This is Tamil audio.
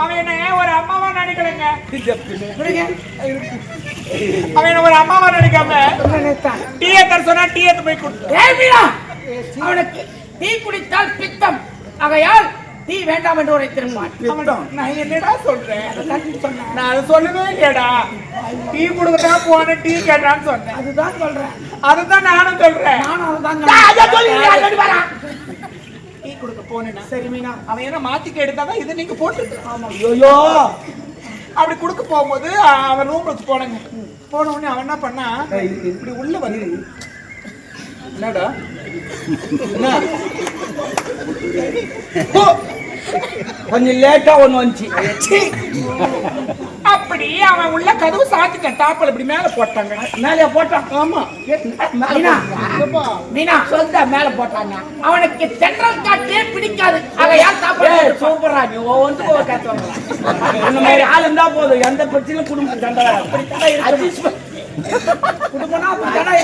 அவன் என்ன ஒரு அம்மாவா நினைக்கலங்க? விடுங்க. அவன் ஒரு அம்மாவா நினைக்காம? டீ ஏத்தர் சொன்னா டீ ஏத்து போய் கொடுத்து அவனுக்கு டீ குடித்தால் பித்தம். ஆகையால் டீ வேண்டாம் என்று உரைத்திருப்பான் நான் என்னடா சொல்றேன்? நான் அதை சொல்லவே இல்லையடா. டீ கொடுக்கட்டா போன டீ கேட்டான்னு சொன்னேன். அதுதான் சொல்றேன். அதுதான் நானும் சொல்றேன். நானும் அதுதான் கொடுக்க போனேன்னா சரி மீனா. அவன் என்ன மாத்திக்க எடுத்தாதான் இதை நீங்க போட்டு ஐயோ அப்படி கொடுக்க போகும்போது அவன் ரூமுக்கு போனங்க. போன உடனே அவன் என்ன பண்ணா இப்படி உள்ள வந்து என்னடா? என்ன? கொஞ்சம் லேட்டா ஒண்ணு வந்துச்சு. அப்படி அவன் உள்ள கதவு சாத்திட்டான். தாப்பல் இப்படி மேல போட்டாங்க. மேலே போட்டான் ஆமா. மீனா. சொல்ற மேல போட்டாங்க. அவனுக்கு தென்றல் காற்றே பிடிக்காது. ஆகையால் சாப்பாடு சூப்பரா நீ ஒவ்வொன்றுக்கும் ஒரு கதை சொல்லலாம் இந்த மாதிரி ஆள் இருந்தா போதும். எந்த பிரச்சனையும் குடும்பம் சண்டை. குடும்பம்னா